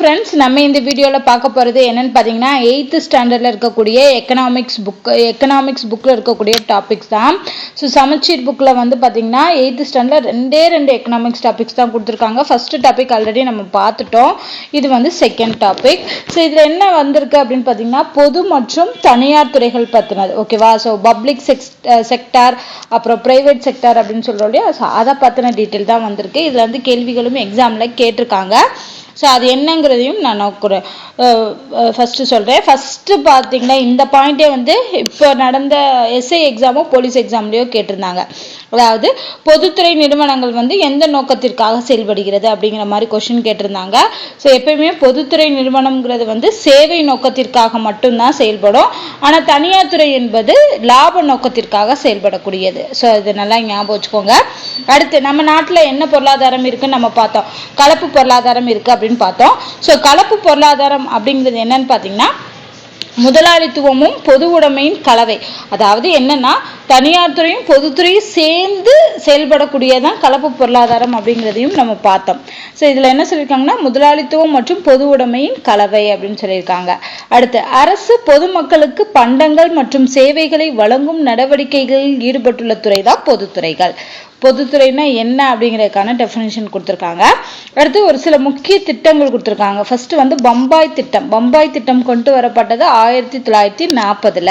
Friends நம்ம இந்த வீடியோவில் பார்க்க போகிறது என்னென்னு பார்த்தீங்கன்னா எயித்து ஸ்டாண்டர்டில் இருக்கக்கூடிய எக்கனாமிக்ஸ் புக் எக்கனாமிக்ஸ் புக்கில் இருக்கக்கூடிய டாபிக்ஸ் தான். ஸோ சமச்சீர் புக்கில் வந்து பார்த்தீங்கன்னா எயித்து ஸ்டாண்டர்டில் ரெண்டே ரெண்டு எக்கனாமிக்ஸ் டாபிக்ஸ் தான் கொடுத்துருக்காங்க. ஃபஸ்ட்டு டாபிக் ஆல்ரெடி நம்ம பார்த்துட்டோம். இது வந்து செகண்ட் டாபிக் ஸோ இதில் என்ன வந்திருக்கு அப்படின்னு பார்த்தீங்கன்னா பொது மற்றும் தனியார் துறைகள் பற்றினது ஓகேவா ஸோ பப்ளிக் செக்ஸ் செக்டார் அப்புறம் ப்ரைவேட் செக்டார் அப்படின்னு சொல்கிறோம் இல்லையா? ஸோ அதை பற்றின டீட்டெயில் தான் வந்திருக்கு. இதில் வந்து கேள்விகளும் எக்ஸாமில் கேட்டிருக்காங்க. ஸோ அது என்னங்கிறதையும் நான் நோக்குறேன் ஃபஸ்ட்டு சொல்கிறேன் ஃபஸ்ட்டு பார்த்தீங்கன்னா இந்த பாயிண்ட்டே வந்து இப்போ நடந்த எஸ்ஐ எக்ஸாமோ போலீஸ் எக்ஸாம்லேயோ கேட்டிருந்தாங்க. அதாவது பொதுத்துறை நிறுவனங்கள் வந்து எந்த நோக்கத்திற்காக செயல்படுகிறது அப்படிங்கிற மாதிரி கொஷின் கேட்டிருந்தாங்க. ஸோ எப்பயுமே பொதுத்துறை நிறுவனம்ங்கிறது வந்து சேவை நோக்கத்திற்காக மட்டும்தான் செயல்படும். ஆனால் தனியார் துறை என்பது லாப நோக்கத்திற்காக செயல்படக்கூடியது. ஸோ இது நல்லா ஞாபகம் வச்சுக்கோங்க. அடுத்து நம்ம நாட்டில் என்ன பொருளாதாரம் இருக்குன்னு நம்ம பார்த்தோம். கலப்பு பொருளாதாரம் இருக்குது அப்படின்னு பார்த்தோம். ஸோ கலப்பு பொருளாதாரம் அப்படிங்கிறது என்னன்னு பார்த்தீங்கன்னா முதலாளித்துவமும் பொது உடைமையின் கலவை. அதாவது என்னன்னா தனியார் துறையும் பொதுத்துறையும் சேர்ந்து செயல்படக்கூடியதான் கலப்பு பொருளாதாரம் அப்படிங்கிறதையும் நம்ம பார்த்தோம். ஸோ இதில் என்ன சொல்லியிருக்காங்கன்னா முதலாளித்துவம் மற்றும் பொது உடைமையின் கலவை அப்படின்னு சொல்லியிருக்காங்க. அடுத்து அரசு பொதுமக்களுக்கு பண்டங்கள் மற்றும் சேவைகளை வழங்கும் நடவடிக்கைகளில் ஈடுபட்டுள்ள துறை தான் பொதுத்துறைகள் பொதுத்துறைனா என்ன அப்படிங்கிறதுக்கான டெஃபினேஷன் கொடுத்துருக்காங்க. அடுத்து ஒரு சில முக்கிய திட்டங்கள் கொடுத்துருக்காங்க. ஃபர்ஸ்ட் வந்து பம்பாய் திட்டம். பம்பாய் திட்டம் கொண்டு வரப்பட்டது ஆயிரத்தி தொள்ளாயிரத்தி நாற்பதுல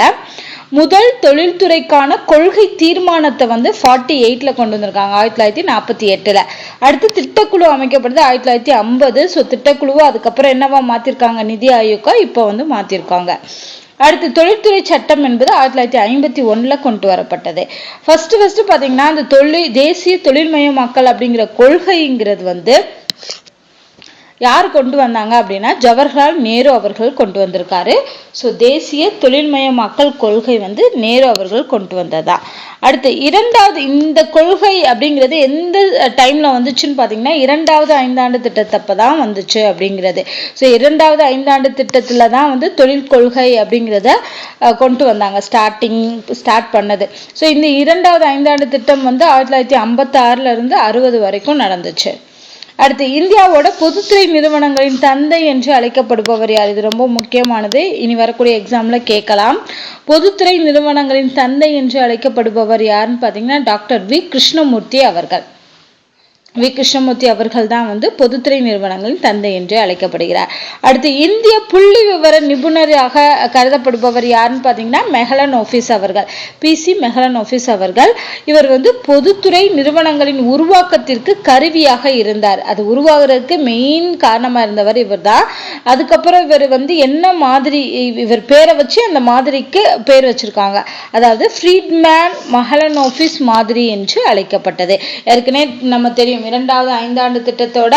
முதல் தொழில்துறைக்கான கொள்கை தீர்மானத்தை வந்து ஃபார்ட்டி எயிட்ல கொண்டு வந்திருக்காங்க ஆயிரத்தி தொள்ளாயிரத்தி நாற்பத்தி எட்டுல. அடுத்து திட்டக்குழு அமைக்கப்படுது ஆயிரத்தி தொள்ளாயிரத்தி ஐம்பது. ஸோ திட்டக்குழுவை அதுக்கப்புறம் என்னவா மாத்திருக்காங்க? நிதி ஆயோக்கா இப்போ வந்து மாத்திருக்காங்க. அடுத்து தொழில்துறை சட்டம் என்பது ஆயிரத்தி தொள்ளாயிரத்தி ஐம்பத்தி ஒன்றில் கொண்டு வரப்பட்டது. ஃபர்ஸ்ட் ஃபர்ஸ்ட் பார்த்தீங்கன்னா அந்த தொழில் தேசிய தொழில்மயமாக்கல் அப்படிங்கிற கொள்கைங்கிறது வந்து யார் கொண்டு வந்தாங்க அப்படின்னா ஜவஹர்லால் நேரு அவர்கள் கொண்டு வந்திருக்காரு. ஸோ தேசிய தொழில்மயமாக்கல் கொள்கை வந்து நேரு அவர்கள் கொண்டு வந்ததா. அடுத்து இரண்டாவது இந்த கொள்கை அப்படிங்கிறது எந்த டைமில் வந்துச்சுன்னு பார்த்தீங்கன்னா இரண்டாவது ஐந்தாண்டு திட்டத்தப்போ தான் வந்துச்சு அப்படிங்கிறது. ஸோ இரண்டாவது ஐந்தாண்டு திட்டத்தில் தான் வந்து தொழில் கொள்கை அப்படிங்கிறத கொண்டு வந்தாங்க. ஸ்டார்டிங் ஸ்டார்ட் பண்ணது. ஸோ இந்த இரண்டாவது ஐந்தாண்டு திட்டம் வந்து ஆயிரத்தி தொள்ளாயிரத்தி ஐம்பத்தாறுல இருந்து அறுபது வரைக்கும் நடந்துச்சு. அடுத்து இந்தியாவோட பொதுத்துறை நிறுவனங்களின் தந்தை என்று அழைக்கப்படுபவர் யார்? இது ரொம்ப முக்கியமானது. இனி வரக்கூடிய எக்ஸாம்ல கேட்கலாம். பொதுத்துறை நிறுவனங்களின் தந்தை என்று அழைக்கப்படுபவர் யாருன்னு பார்த்தீங்கன்னா டாக்டர் வி. கிருஷ்ணமூர்த்தி அவர்கள். வி. கிருஷ்ணமூர்த்தி அவர்கள் தான் வந்து பொதுத்துறை நிறுவனங்களின் தந்தை என்று அழைக்கப்படுகிறார். அடுத்து இந்திய புள்ளி விவர நிபுணராக கருதப்படுபவர் யாருன்னு பார்த்தீங்கன்னா மெஹலன் ஆஃபீஸ் அவர்கள். பிசி மெஹலன் ஆஃபீஸ் அவர்கள். இவர் வந்து பொதுத்துறை நிறுவனங்களின் உருவாக்கத்திற்கு கருவியாக இருந்தார். அது உருவாகிறதுக்கு மெயின் காரணமாக இருந்தவர் இவர் தான் அதுக்கப்புறம் இவர் வந்து என்ன மாதிரி இவர் பேரை வச்சு அந்த மாதிரிக்கு பேர் வச்சிருக்காங்க. அதாவது ஃப்ரீட்மேன் மஹலன் ஆஃபீஸ் மாதிரி என்று அழைக்கப்பட்டது. ஏற்கனவே நம்ம தெரியும் இரண்டாவது ஐந்தாண்டு திட்டத்தோட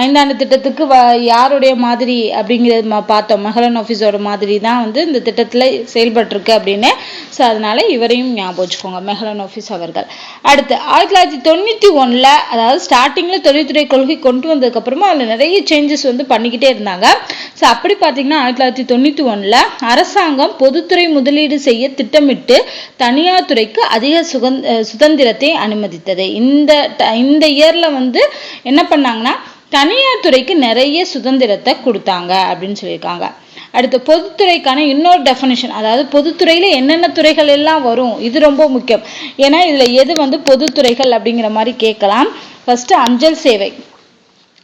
ஐந்தாண்டு திட்டத்துக்கு வ யாருடைய மாதிரி அப்படிங்கிறது பார்த்தோம். மகளன் ஆஃபீஸோட மாதிரி தான் வந்து இந்த திட்டத்தில் செயல்பட்டிருக்கு அப்படின்னு. ஸோ அதனால் இவரையும் ஞாபகம் வச்சுக்கோங்க மெஹலன் ஆஃபீஸ் அவர்கள். அடுத்து ஆயிரத்தி தொள்ளாயிரத்தி தொண்ணூற்றி ஒன்றில் அதாவது ஸ்டார்டிங்கில் தொழில்துறை கொள்கை கொண்டு வந்ததுக்கப்புறமா அதில் நிறைய சேஞ்சஸ் வந்து பண்ணிக்கிட்டே இருந்தாங்க. ஸோ அப்படி பார்த்தீங்கன்னா ஆயிரத்தி தொள்ளாயிரத்தி தொண்ணூற்றி ஒன்றில் அரசாங்கம் பொதுத்துறை முதலீடு செய்ய திட்டமிட்டு தனியார் துறைக்கு அதிக சுகந்த சுதந்திரத்தை அனுமதித்தது. இந்த இந்த இயரில் வந்து என்ன பண்ண பண்ணாங்கன்னா தனியார் துறைக்கு நிறைய சுதந்திரத்தை கொடுத்தாங்க அப்படின்னு சொல்லியிருக்காங்க. அடுத்து பொதுத்துறைக்கான இன்னொரு டெஃபனிஷன் அதாவது பொதுத்துறையில என்னென்ன துறைகள் எல்லாம் வரும் இது ரொம்ப முக்கியம். ஏன்னா இதில் எது வந்து பொதுத்துறைகள் அப்படிங்கிற மாதிரி கேட்கலாம். ஃபர்ஸ்ட் அஞ்சல் சேவை.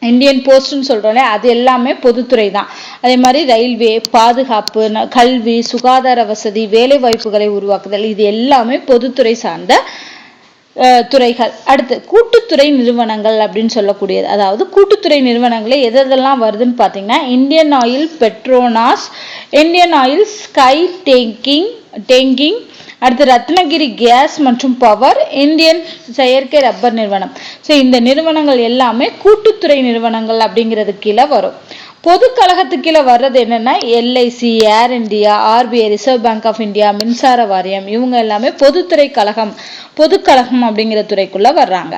இந்தியன் போஸ்ட்னு சொல்கிறோம்ல அது எல்லாமே பொதுத்துறை தான் அதே மாதிரி ரயில்வே பாதுகாப்பு கல்வி சுகாதார வசதி வேலை வாய்ப்புகளை உருவாக்குதல் இது எல்லாமே பொதுத்துறை சார்ந்த துறைகள். அடுத்து கூட்டுத்துறை நிறுவனங்கள் அப்படின்னு சொல்லக்கூடியது. அதாவது கூட்டுத்துறை நிறுவனங்களே எது எதெல்லாம் வருதுன்னு பார்த்தீங்கன்னா Indian Oil Petronas Indian Oil sky tanking tanking அடுத்து ரத்னகிரி கேஸ் மற்றும் பவர் இந்தியன் செயற்கை ரப்பர் நிறுவனம். ஸோ இந்த நிறுவனங்கள் எல்லாமே கூட்டுத்துறை நிறுவனங்கள் அப்படிங்கிறது கீழே வரும். பொது கழகத்துக்கு வர்றது என்னன்னா LIC Air India RBI Reserve Bank of India மின்சார வாரியம் இவங்க எல்லாமே பொதுத்துறை கழகம் பொதுக்கழகம் அப்படிங்கிற துறைக்குள்ள வர்றாங்க.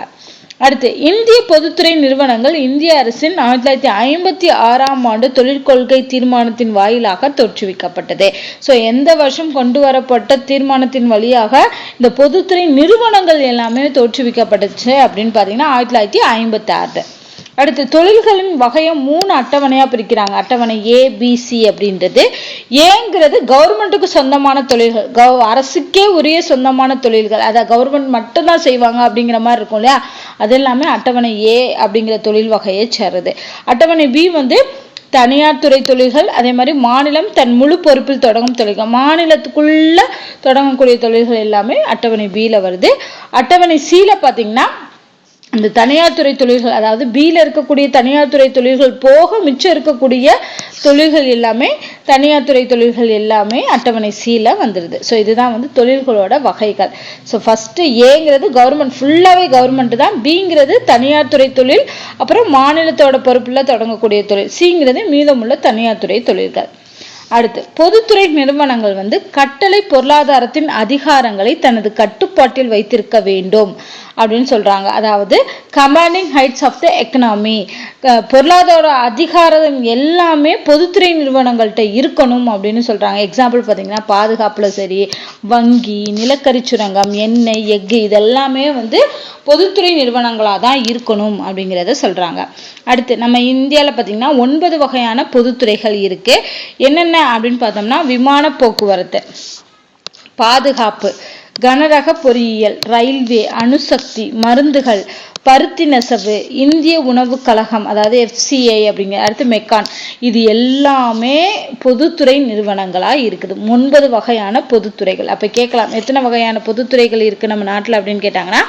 அடுத்து இந்திய பொதுத்துறை நிறுவனங்கள் இந்திய அரசின் ஆயிரத்தி தொள்ளாயிரத்தி ஐம்பத்தி ஆறாம் ஆண்டு தொழிற்கொள்கை தீர்மானத்தின் வாயிலாக தோற்றுவிக்கப்பட்டது. ஸோ எந்த வருஷம் கொண்டு வரப்பட்ட தீர்மானத்தின் வழியாக இந்த பொதுத்துறை நிறுவனங்கள் எல்லாமே தோற்றுவிக்கப்பட்டுச்சு அப்படின்னு பார்த்தீங்கன்னா ஆயிரத்தி தொள்ளாயிரத்தி ஐம்பத்தி ஆறு அடுத்து தொழில்களின் வகையை மூணு அட்டவணையாக பிரிக்கிறாங்க. அட்டவணை ஏ பிசி அப்படின்றது. ஏங்கிறது கவர்மெண்ட்டுக்கு சொந்தமான தொழில்கள். கவ் அரசுக்கே உரிய சொந்தமான தொழில்கள். அதை கவர்மெண்ட் மட்டும்தான் செய்வாங்க அப்படிங்கிற மாதிரி இருக்கும் இல்லையா? அது எல்லாமே அட்டவணை ஏ அப்படிங்கிற தொழில் வகையை சேருது அட்டவணை பி வந்து தனியார் துறை தொழில்கள் அதே மாதிரி மாநிலம் தன் முழு பொறுப்பில் தொடங்கும் தொழில்கள். மாநிலத்துக்குள்ள தொடங்கக்கூடிய தொழில்கள் எல்லாமே அட்டவணை பியில் வருது. அட்டவணை சியில் பார்த்தீங்கன்னா இந்த தனியார் துறை தொழில்கள் அதாவது பியில் இருக்கக்கூடிய தனியார் துறை தொழில்கள் போக மிச்சம் இருக்கக்கூடிய தொழில்கள் எல்லாமே தனியார் துறை தொழில்கள் எல்லாமே அட்டவணை சியில் வந்துடுது ஸோ இதுதான் வந்து தொழில்களோட வகைகள். ஸோ ஃபஸ்ட்டு ஏங்கிறது கவர்மெண்ட் ஃபுல்லாகவே கவர்மெண்ட் தான். பிங்கிறது தனியார் துறை தொழில். அப்புறம் மாநிலத்தோட பொறுப்பில் தொடங்கக்கூடிய தொழில். சிங்கிறது மீதமுள்ள தனியார் துறை தொழில்கள். அடுத்து பொதுத்துறை நிறுவனங்கள் வந்து கட்டளை பொருளாதாரத்தின் அதிகாரங்களை தனது கட்டுப்பாட்டில் வைத்திருக்க வேண்டும். அப்படின்னு சொல்கிறாங்க அதாவது commanding heights of the economy பொருளாதார அதிகாரம் எல்லாமே பொதுத்துறை நிறுவனங்கள்கிட்ட இருக்கணும் அப்படின்னு சொல்கிறாங்க எக்ஸாம்பிள் பார்த்தீங்கன்னா பாதுகாப்பில் சரி வங்கி நிலக்கரி சுரங்கம் எண்ணெய் எஃகு இதெல்லாமே வந்து பொதுத்துறை நிறுவனங்களாக தான் இருக்கணும் அப்படிங்கிறத சொல்கிறாங்க அடுத்து நம்ம இந்தியாவில் பார்த்தீங்கன்னா ஒன்பது வகையான பொதுத்துறைகள் இருக்குது என்னென்ன அப்படின்னு பார்த்தோம்னா விமான போக்குவரத்து பாதுகாப்பு கனரக பொறியியல் ரயில்வே அணுசக்தி மருந்துகள் பருத்தி நெசவு இந்திய உணவு கழகம் அதாவது எஃப்சிஐ அப்படிங்கிற அடுத்து மெக்கான் இது எல்லாமே பொதுத்துறை நிறுவனங்களாக இருக்குது. ஒன்பது வகையான பொதுத்துறைகள். அப்போ கேட்கலாம் எத்தனை வகையான பொதுத்துறைகள் இருக்குது நம்ம நாட்டில் அப்படின்னு கேட்டாங்கன்னா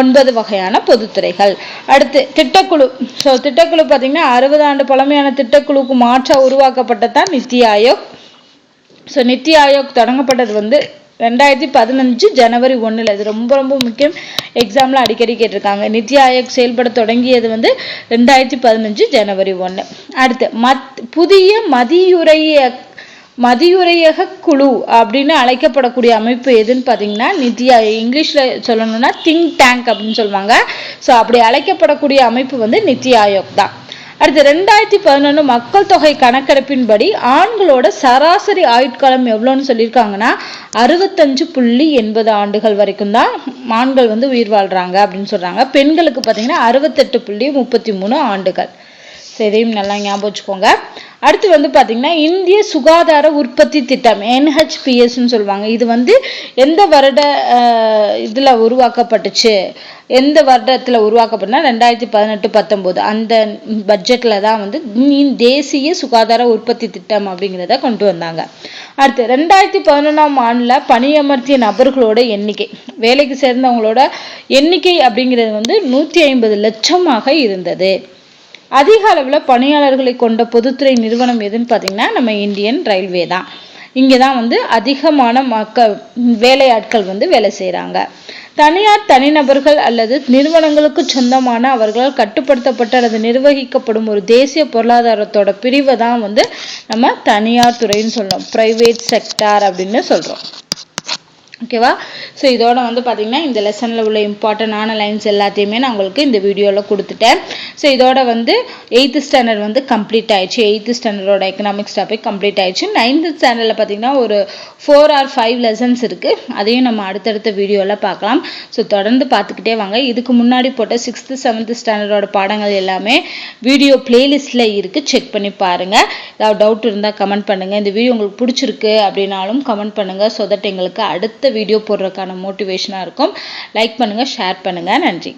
ஒன்பது வகையான பொதுத்துறைகள். அடுத்து திட்டக்குழு. ஸோ திட்டக்குழு பார்த்தீங்கன்னா அறுபது ஆண்டு பழமையான திட்டக்குழுக்கு மாற்றாக உருவாக்கப்பட்டதான் நித்தி ஆயோக். ஸோ நித்தி ஆயோக் தொடங்கப்பட்டது வந்து ரெண்டாயிரத்தி பதினஞ்சு ஜனவரி ஒன்றில் இது ரொம்ப ரொம்ப முக்கியம். எக்ஸாமில் அடிக்கடி கேட்டிருக்காங்க. நித்தி ஆயோக் செயல்பட தொடங்கியது வந்து ரெண்டாயிரத்தி பதினஞ்சு ஜனவரி ஒன்று அடுத்து மத் புதிய மதியுரைய மதியுரையக குழு அப்படின்னு அழைக்கப்படக்கூடிய அமைப்பு எதுன்னு பார்த்தீங்கன்னா நித்தி ஆயோக். இங்கிலீஷில் சொல்லணும்னா திங்க் டேங்க் அப்படின்னு சொல்லுவாங்க. ஸோ அப்படி அழைக்கப்படக்கூடிய அமைப்பு வந்து நித்தி ஆயோக் தான். அடுத்து ரெண்டாயிரத்தி பதினொன்று மக்கள் தொகை கணக்கெடுப்பின்படி ஆண்களோட சராசரி ஆயுட்காலம் எவ்வளோன்னு சொல்லியிருக்காங்கன்னா அறுபத்தஞ்சு புள்ளி எண்பது ஆண்டுகள் வரைக்கும் தான் ஆண்கள் வந்து உயிர் வாழ்றாங்க அப்படின்னு சொல்றாங்க. பெண்களுக்கு பார்த்தீங்கன்னா அறுபத்தெட்டு புள்ளி முப்பத்தி மூணு ஆண்டுகள். இதையும் நல்லா ஞாபகம் வச்சுக்கோங்க. அடுத்து வந்து பார்த்தீங்கன்னா இந்திய சுகாதார உற்பத்தி திட்டம் என்ஹெச்பிஎஸ்ன்னு சொல்லுவாங்க. இது வந்து எந்த வருட இதில் உருவாக்கப்பட்டுச்சு? எந்த வருடத்தில் உருவாக்கப்பட்டனா ரெண்டாயிரத்தி பதினெட்டு பத்தொம்போது அந்த பட்ஜெட்டில் தான் வந்து தேசிய சுகாதார உற்பத்தி திட்டம் அப்படிங்கிறத கொண்டு வந்தாங்க. அடுத்து ரெண்டாயிரத்தி பதினொன்றாம் ஆண்டில் பணியமர்த்திய நபர்களோட எண்ணிக்கை. வேலைக்கு சேர்ந்தவங்களோட எண்ணிக்கை அப்படிங்கிறது வந்து நூற்றி ஐம்பது லட்சமாக இருந்தது. அதிக அளவில் பணியாளர்களை கொண்ட பொதுத்துறை நிறுவனம் எதுன்னு பார்த்தீங்கன்னா நம்ம இந்தியன் ரயில்வே தான். இங்கே தான் வந்து அதிகமான மக்கள் வேலையாட்கள் வந்து வேலை செய்கிறாங்க தனியார் தனிநபர்கள் அல்லது நிறுவனங்களுக்கு சொந்தமான அவர்களால் கட்டுப்படுத்தப்பட்ட அல்லது நிர்வகிக்கப்படும் ஒரு தேசிய பொருளாதாரத்தோட பிரிவை தான் வந்து நம்ம தனியார் துறைன்னு சொல்கிறோம் பிரைவேட் செக்டார் அப்படின்னு சொல்றோம். ஓகேவா ஸோ இதோட வந்து பார்த்திங்கன்னா இந்த லெசனில் உள்ள இம்பார்ட்டண்டான லைன்ஸ் எல்லாத்தையுமே நான் உங்களுக்கு இந்த வீடியோவில் கொடுத்துட்டேன். ஸோ இதோட வந்து எயித்து ஸ்டாண்டர்ட் வந்து கம்ப்ளீட் ஆயிடுச்சு. எயித்து ஸ்டாண்டர்டோட எக்கனாமிக்ஸ் டாபிக் கம்ப்ளீட் ஆயிடுச்சு. நைன்த்து ஸ்டாண்டர்டில் பார்த்தீங்கன்னா ஒரு ஃபோர் ஆர் ஃபைவ் லெசன்ஸ் இருக்குது அதையும் நம்ம அடுத்தடுத்த வீடியோவில் பார்க்கலாம். ஸோ தொடர்ந்து பார்த்துக்கிட்டே வாங்க. இதுக்கு முன்னாடி போட்ட சிக்ஸ்த்து செவன்த்து ஸ்டாண்டர்டோட பாடங்கள் எல்லாமே வீடியோ பிளேலிஸ்ட்டில் இருக்குது செக் பண்ணி பாருங்கள் ஏதாவது டவுட் இருந்தால் கமெண்ட் பண்ணுங்கள் இந்த வீடியோ உங்களுக்கு பிடிச்சிருக்கு அப்படின்னாலும் கமெண்ட் பண்ணுங்கள் ஸோ தட் எங்களுக்கு அடுத்த வீடியோ போடுறதுக்கான மோட்டிவேஷனாக இருக்கும். லைக் பண்ணுங்கள் ஷேர் பண்ணுங்கள் நன்றி.